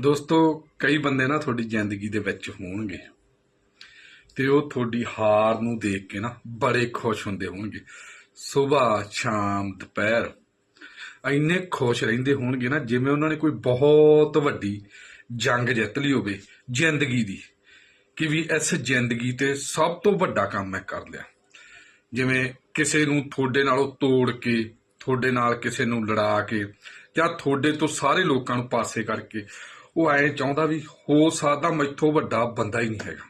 ਦੋਸਤੋ, ਕਈ ਬੰਦੇ ਨਾ ਤੁਹਾਡੀ ਜ਼ਿੰਦਗੀ ਦੇ ਵਿੱਚ ਹੋਣਗੇ ਤੇ ਉਹ ਤੁਹਾਡੀ ਹਾਰ ਨੂੰ ਦੇਖ ਕੇ ਨਾ ਬੜੇ ਖੁਸ਼ ਹੁੰਦੇ ਹੋਣਗੇ। ਸਵੇਰ ਸ਼ਾਮ, ਦੁਪਹਿਰ ਇੰਨੇ ਖੁਸ਼ ਰਹਿੰਦੇ ਹੋਣਗੇ ਨਾ, ਜਿਵੇਂ ਉਹਨਾਂ ਨੇ ਕੋਈ ਬਹੁਤ ਵੱਡੀ ਜੰਗ ਜਿੱਤ ਲਈ ਹੋਵੇ ਜ਼ਿੰਦਗੀ ਦੀ, ਕਿ ਵੀ ਇਸ ਜ਼ਿੰਦਗੀ ਤੇ ਸਭ ਤੋਂ ਵੱਡਾ ਕੰਮ ਮੈਂ ਕਰ ਲਿਆ। ਜਿਵੇਂ ਕਿਸੇ ਨੂੰ ਤੁਹਾਡੇ ਨਾਲੋਂ ਤੋੜ ਕੇ, ਤੁਹਾਡੇ ਨਾਲ ਕਿਸੇ ਨੂੰ ਲੜਾ ਕੇ ਜਾਂ ਤੁਹਾਡੇ ਤੋਂ ਸਾਰੇ ਲੋਕਾਂ ਨੂੰ ਪਾਸੇ ਕਰਕੇ ਉਹ ਐਂ ਚਾਹੁੰਦਾ ਵੀ ਹੋ ਸਕਦਾ ਮੈਥੋਂ ਵੱਡਾ ਬੰਦਾ ਹੀ ਨਹੀਂ ਹੈਗਾ।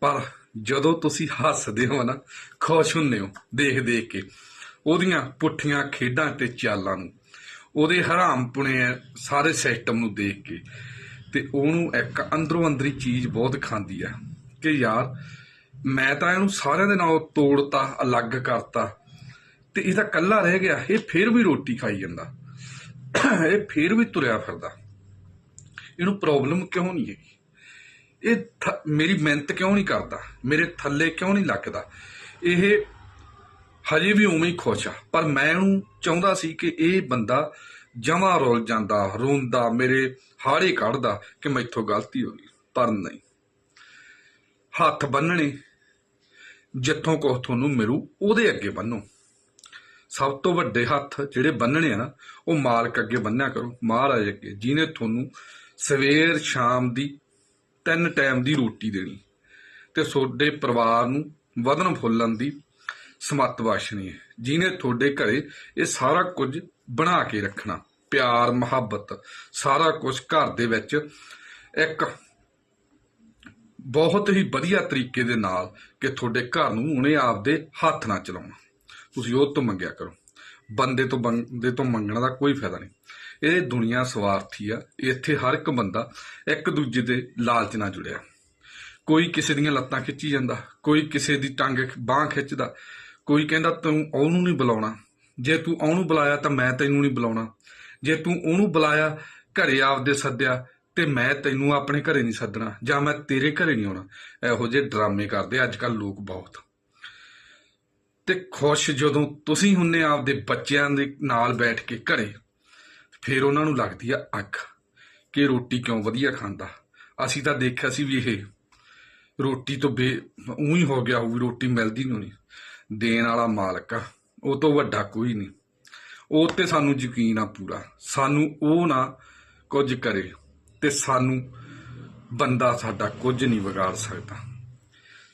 ਪਰ ਜਦੋਂ ਤੁਸੀਂ ਹੱਸਦੇ ਹੋ ਨਾ, ਖੁਸ਼ ਹੁੰਦੇ ਹੋ ਦੇਖ ਦੇਖ ਕੇ, ਉਹਦੀਆਂ ਪੁੱਠੀਆਂ ਖੇਡਾਂ ਤੇ ਚਾਲਾਂ ਨੂੰ, ਉਹਦੇ ਹਰਾਮਪੁਣੇ ਸਾਰੇ ਸਿਸਟਮ ਨੂੰ ਦੇਖ ਕੇ, ਤੇ ਉਹਨੂੰ ਇੱਕ ਅੰਦਰੋਂ ਅੰਦਰੀ ਚੀਜ਼ ਬਹੁਤ ਖਾਂਦੀ ਆ ਕਿ ਯਾਰ ਮੈਂ ਤਾਂ ਇਹਨੂੰ ਸਾਰਿਆਂ ਦੇ ਨਾਲ ਤੋੜਤਾ, ਅਲੱਗ ਕਰਤਾ, ਤੇ ਇਹ ਤਾਂ ਕੱਲਾ ਰਹਿ ਗਿਆ, ਇਹ ਫੇਰ ਵੀ ਰੋਟੀ ਖਾਈ ਜਾਂਦਾ, ਇਹ ਫੇਰ ਵੀ ਤੁਰਿਆ ਫਿਰਦਾ। ਇਹਨੂੰ ਪ੍ਰੋਬਲਮ ਕਿਉਂ ਨਹੀਂ ਹੈਗੀ? ਇਹ ਮੇਰੀ ਮਿਹਨਤ ਕਿਉਂ ਨਹੀਂ ਕਰਦਾ? ਮੇਰੇ ਥੱਲੇ ਕਿਉਂ ਨਹੀਂ ਲੱਗਦਾ? ਇਹ ਹਜੇ ਵੀ ਉਵੇਂ ਹੀ ਖੁਸ਼ ਆ। ਪਰ ਮੈਂ ਇਹਨੂੰ ਚਾਹੁੰਦਾ ਸੀ ਕਿ ਇਹ ਬੰਦਾ ਜਮਾ ਰੋਲ ਜਾਂਦਾ, ਰੋਂਦਾ, ਮੇਰੇ ਹਾੜੇ ਕੱਢਦਾ ਕਿ ਮੈਥੋਂ ਗਲਤੀ ਹੋ ਗਈ। ਪਰ ਨਹੀਂ। ਹੱਥ ਬੰਨਣੇ ਜਿੱਥੋਂ ਕੋ ਤੁਹਾਨੂੰ ਮਿਲੂ, ਉਹਦੇ ਅੱਗੇ ਬੰਨੋ ਸਭ ਤੋਂ ਵੱਡੇ ਹੱਥ ਜਿਹੜੇ ਬੰਨਣੇ ਆ ਨਾ, ਉਹ ਮਾਲਕ ਅੱਗੇ ਬੰਨਿਆ ਕਰੋ। ਮਹਾਰਾਜ ਅੱਗੇ, ਜਿਹਨੇ ਤੁਹਾਨੂੰ ਸਵੇਰ ਸ਼ਾਮ ਦੀ ਤਿੰਨ ਟਾਈਮ ਦੀ ਰੋਟੀ ਦੇਣੀ ਤੇ ਤੁਹਾਡੇ ਪਰਿਵਾਰ ਨੂੰ ਵਧਣ ਫੁੱਲਣ ਦੀ ਸਮੱਤ ਬਖਸ਼ਣੀ ਹੈ। ਜਿਹਨੇ ਤੁਹਾਡੇ ਘਰੇ ਇਹ ਸਾਰਾ ਕੁਝ ਬਣਾ ਕੇ ਰੱਖਣਾ, ਪਿਆਰ, ਮੁਹੱਬਤ, ਸਾਰਾ ਕੁਝ ਘਰ ਦੇ ਵਿੱਚ ਇੱਕ ਬਹੁਤ ਹੀ ਵਧੀਆ ਤਰੀਕੇ ਦੇ ਨਾਲ ਕਿ ਤੁਹਾਡੇ ਘਰ ਨੂੰ ਉਹਨੇ ਆਪਦੇ ਹੱਥ ਨਾਲ ਚਲਾਉਣਾ। ਤੁਸੀਂ ਉਹ ਤੋਂ ਮੰਗਿਆ ਕਰੋ। ਬੰਦੇ ਤੋਂ ਬੰਦੇ ਤੋਂ ਮੰਗਣ ਦਾ ਕੋਈ ਫਾਇਦਾ ਨਹੀਂ। ਇਹ ਦੁਨੀਆ ਸਵਾਰਥੀ ਆ, ਇੱਥੇ ਹਰ ਇੱਕ ਬੰਦਾ ਇੱਕ ਦੂਜੇ ਦੇ ਲਾਲਚ ਨਾਲ ਜੁੜਿਆ। ਕੋਈ ਕਿਸੇ ਦੀਆਂ ਲੱਤਾਂ ਖਿੱਚੀ ਜਾਂਦਾ, ਕੋਈ ਕਿਸੇ ਦੀ ਟੰਗ ਬਾਹ ਖਿੱਚਦਾ, ਕੋਈ ਕਹਿੰਦਾ ਤੂੰ ਉਹਨੂੰ ਨਹੀਂ ਬੁਲਾਉਣਾ। ਜੇ ਤੂੰ ਉਹਨੂੰ ਬੁਲਾਇਆ ਤਾਂ ਮੈਂ ਤੈਨੂੰ ਨਹੀਂ ਬੁਲਾਉਣਾ। ਜੇ ਤੂੰ ਉਹਨੂੰ ਬੁਲਾਇਆ, ਘਰੇ ਆਪਦੇ ਸੱਦਿਆ, ਤੇ ਮੈਂ ਤੈਨੂੰ ਆਪਣੇ ਘਰੇ ਨਹੀਂ ਸੱਦਣਾ, ਜਾਂ ਮੈਂ ਤੇਰੇ ਘਰੇ ਨਹੀਂ ਆਉਣਾ। ਇਹੋ ਜਿਹੇ ਡਰਾਮੇ ਕਰਦੇ ਅੱਜ ਕੱਲ ਲੋਕ ਬਹੁਤ। ਤੇ ਖੁਸ਼ ਜਦੋਂ ਤੁਸੀਂ ਹੁੰਨੇ ਆਪਦੇ ਬੱਚਿਆਂ ਦੇ ਨਾਲ ਬੈਠ ਕੇ ਘਰੇ ਫਿਰ ਉਹਨਾਂ ਨੂੰ ਲੱਗਦੀ ਆ ਅੱਖ ਕਿ ਰੋਟੀ ਕਿਉਂ ਵਧੀਆ ਖਾਂਦਾ। ਅਸੀਂ ਤਾਂ ਦੇਖਿਆ ਸੀ ਵੀ ਇਹ ਰੋਟੀ ਤੋਂ ਬੇ ਉਹੀ ਹੋ ਗਿਆ ਹੋਊ ਰੋਟੀ ਮਿਲਦੀ ਨਹੀਂ। ਦੇਣ ਵਾਲਾ ਮਾਲਕ ਆ, ਉਹ ਤੋਂ ਵੱਡਾ ਕੋਈ ਨਹੀਂ। ਉਹ ਤੇ ਸਾਨੂੰ ਯਕੀਨ ਆ ਪੂਰਾ। ਸਾਨੂੰ ਉਹ ਨਾ ਕੁਝ ਕਰੇ ਤੇ ਸਾਨੂੰ ਬੰਦਾ ਸਾਡਾ ਕੁਝ ਨਹੀਂ ਵਿਗਾੜ ਸਕਦਾ।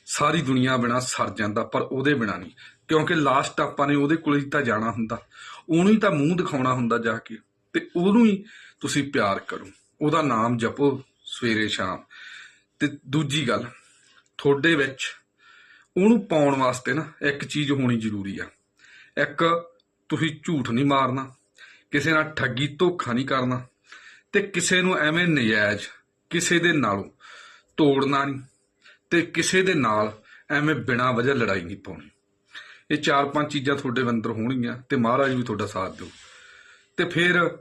ਸਾਰੀ ਦੁਨੀਆ ਬਿਨਾ ਸਰ ਜਾਂਦਾ ਪਰ ਉਹਦੇ ਬਿਨਾ ਨਹੀਂ। ਕਿਉਂਕਿ ਲਾਸਟ ਆਪਾਂ ਨੇ ਉਹਦੇ ਕੋਲ ਹੀ ਤਾਂ ਜਾਣਾ ਹੁੰਦਾ। ਉਹਨੂੰ ਹੀ ਤਾਂ ਮੂੰਹ ਦਿਖਾਉਣਾ ਹੁੰਦਾ ਜਾ ਕੇ। ਤੇ ਉਹਨੂੰ ਹੀ ਤੁਸੀਂ ਪਿਆਰ ਕਰੋ। ਉਹਦਾ ਨਾਮ ਜਪੋ ਸਵੇਰੇ ਸ਼ਾਮ। ਤੇ ਦੂਜੀ ਗੱਲ, ਤੁਹਾਡੇ ਵਿੱਚ ਉਹਨੂੰ ਪਾਉਣ ਵਾਸਤੇ ਨਾ ਇੱਕ ਚੀਜ਼ ਹੋਣੀ ਜ਼ਰੂਰੀ ਆ। ਇੱਕ, ਤੁਸੀਂ ਝੂਠ ਨਹੀਂ ਮਾਰਨਾ, ਕਿਸੇ ਨਾਲ ਠੱਗੀ ਧੋਖਾ ਨਹੀਂ ਕਰਨਾ ਤੇ ਕਿਸੇ ਨੂੰ ਐਵੇਂ ਨਜਾਇਜ਼, ਕਿਸੇ ਦੇ ਨਾਲੋਂ ਤੋੜਨਾ ਨਹੀਂ ਤੇ ਕਿਸੇ ਦੇ ਨਾਲ ਐਵੇਂ ਬਿਨਾਂ ਵਜ੍ਹਾ ਲੜਾਈ ਨਹੀਂ ਪਾਉਣੀ। ਇਹ ਚਾਰ ਪੰਜ ਚੀਜ਼ਾਂ ਤੁਹਾਡੇ ਅੰਦਰ ਹੋਣਗੀਆਂ ਤੇ ਮਹਾਰਾਜ ਵੀ ਤੁਹਾਡਾ ਸਾਥ ਦਿਓ ਤੇ ਫਿਰ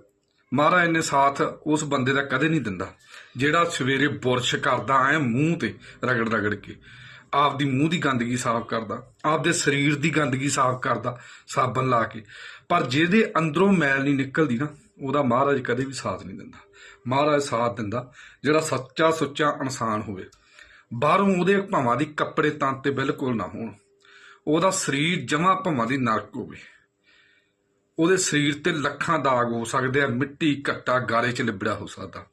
ਮਹਾਰਾਜ ਨੇ ਸਾਥ ਉਸ ਬੰਦੇ ਦਾ ਕਦੇ ਨਹੀਂ ਦਿੰਦਾ, ਜਿਹੜਾ ਸਵੇਰੇ ਬੁਰਸ਼ ਕਰਦਾ, ਐ ਮੂੰਹ ਤੇ ਰਗੜ ਰਗੜ ਕੇ। ਆਪਦੀ ਮੂੰਹ ਦੀ ਗੰਦਗੀ ਸਾਫ਼ ਕਰਦਾ, ਆਪਦੇ ਸਰੀਰ ਦੀ ਗੰਦਗੀ ਸਾਫ਼ ਕਰਦਾ, ਸਾਬਣ ਲਾ ਕੇ। ਪਰ ਜਿਹਦੇ ਅੰਦਰੋਂ ਮੈਲ ਨਹੀਂ ਨਿਕਲਦੀ ਨਾ, ਉਹਦਾ ਮਹਾਰਾਜ ਕਦੇ ਵੀ ਸਾਥ ਨਹੀਂ ਦਿੰਦਾ। ਮਹਾਰਾਜ ਸਾਥ ਦਿੰਦਾ, ਜਿਹੜਾ ਸੱਚਾ ਸੁੱਚਾ ਇਨਸਾਨ ਹੋਵੇ। ਬਾਹਰੋਂ ਉਹਦੇ ਭਾਵਾਂ ਦੀ ਕੱਪੜੇ ਤਨ ਤੇ ਬਿਲਕੁਲ ਨਾ ਹੋਣ। ਉਹਦਾ ਸਰੀਰ ਜਮਾ ਭਾਵਾਂ ਦੀ ਨਰਕ ਹੋਵੇ। ਉਹਦੇ ਸਰੀਰ ਤੇ ਲੱਖਾਂ ਦਾਗ ਹੋ ਸਕਦੇ ਆ, ਮਿੱਟੀ ਘੱਟਾ ਗਾਰੇ ਚ ਲਿਬੜਿਆ ਹੋ ਸਕਦਾ।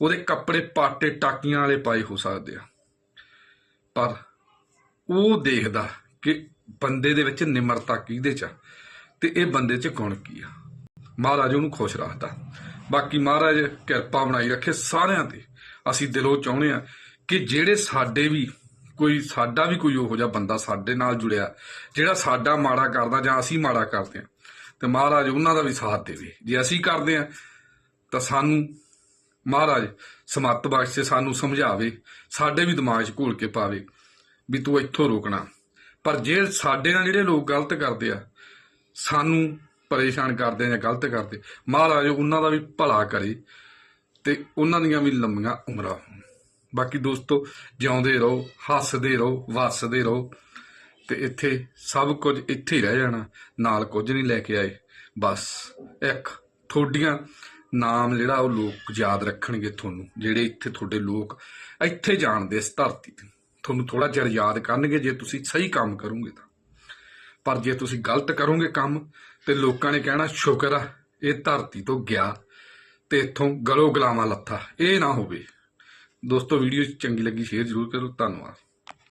ਉਹਦੇ ਕੱਪੜੇ ਪਾਟੇ ਟਾਕੀਆਂ ਵਾਲੇ ਪਾਏ ਹੋ ਸਕਦੇ ਆ। ਪਰ ਉਹ ਦੇਖਦਾ ਕਿ ਬੰਦੇ ਦੇ ਵਿੱਚ ਨਿਮਰਤਾ ਕਿਹਦੇ ਚ ਆ ਤੇ ਇਹ ਬੰਦੇ ਚ ਗੁਣ ਕੀ ਆ। ਮਹਾਰਾਜ ਉਹਨੂੰ ਖੁਸ਼ ਰੱਖਦਾ। ਬਾਕੀ ਮਹਾਰਾਜ ਕਿਰਪਾ ਬਣਾਈ ਰੱਖੇ ਸਾਰਿਆਂ ਤੇ। ਅਸੀਂ ਦਿਲੋਂ ਚਾਹੁੰਦੇ ਆ ਕਿ ਜਿਹੜੇ ਸਾਡੇ ਵੀ ਕੋਈ, ਸਾਡਾ ਵੀ ਕੋਈ ਉਹੋ ਜਿਹਾ ਬੰਦਾ ਸਾਡੇ ਨਾਲ ਜੁੜਿਆ, ਜਿਹੜਾ ਸਾਡਾ ਮਾੜਾ ਕਰਦਾ ਜਾਂ ਅਸੀਂ ਮਾੜਾ ਕਰਦੇ ਆ ਤੇ ਮਹਾਰਾਜ ਉਹਨਾਂ ਦਾ ਵੀ ਸਾਥ ਦੇਵੇ। ਜੇ ਅਸੀਂ ਕਰਦੇ ਆ ਤਾਂ ਸਾਨੂੰ ਮਹਾਰਾਜ ਸਮੱਤ ਬਖਸ਼ੇ ਸਾਨੂੰ ਸਮਝਾਵੇ, ਸਾਡੇ ਵੀ ਦਿਮਾਗ 'ਚ ਘੋਲ ਕੇ ਪਾਵੇ ਵੀ ਤੂੰ ਇੱਥੋਂ ਰੋਕਣਾ। ਪਰ ਜੇ ਸਾਡੇ ਨਾਲ ਜਿਹੜੇ ਲੋਕ ਗਲਤ ਕਰਦੇ ਆ, ਸਾਨੂੰ ਪਰੇਸ਼ਾਨ ਕਰਦੇ ਆ ਜਾਂ ਗਲਤ ਕਰਦੇ, ਮਹਾਰਾਜ ਉਹਨਾਂ ਦਾ ਵੀ ਭਲਾ ਕਰੇ ਤੇ ਉਹਨਾਂ ਦੀਆਂ ਵੀ ਲੰਮੀਆਂ ਉਮਰਾਂ ਹੋਣ। ਬਾਕੀ ਦੋਸਤੋ, ਜਿਉਂਦੇ ਰਹੋ, ਹੱਸਦੇ ਰਹੋ, ਵਸਦੇ ਰਹੋ। ਤੇ ਇੱਥੇ ਸਭ ਕੁਝ ਇੱਥੇ ਹੀ ਰਹਿ ਜਾਣਾ, ਨਾਲ ਕੁਝ ਨਹੀਂ ਲੈ ਕੇ ਆਏ। ਬਸ ਇੱਕ ਥੋਡੀਆਂ ਨਾਮ ਜਿਹੜਾ ਉਹ ਲੋਕ ਯਾਦ ਰੱਖਣਗੇ ਤੁਹਾਨੂੰ, ਜਿਹੜੇ ਇੱਥੇ ਤੁਹਾਡੇ ਲੋਕ ਇੱਥੇ ਜਾਣਦੇ ਇਸ ਧਰਤੀ ਤੇ। ਤੁਹਾਨੂੰ ਥੋੜਾ ਚਿਰ ਯਾਦ ਕਰਨਗੇ, ਜੇ ਤੁਸੀਂ ਸਹੀ ਕੰਮ ਕਰੋਗੇ ਤਾਂ। ਪਰ ਜੇ ਤੁਸੀਂ ਗਲਤ ਕਰੋਗੇ ਕੰਮ, ਤੇ ਲੋਕਾਂ ਨੇ ਕਹਿਣਾ, ਸ਼ੁਕਰ ਆ, ਇਹ ਧਰਤੀ ਤੋਂ ਗਿਆ ਤੇ ਇੱਥੋਂ ਗਲੋ ਗਲਾਵਾਂ ਲੱਥਾ, ਇਹ ਨਾ ਹੋਵੇ। ਦੋਸਤੋ, ਵੀਡੀਓ ਚੰਗੀ ਲੱਗੀ, ਸ਼ੇਅਰ ਜ਼ਰੂਰ ਕਰੋ। ਧੰਨਵਾਦ।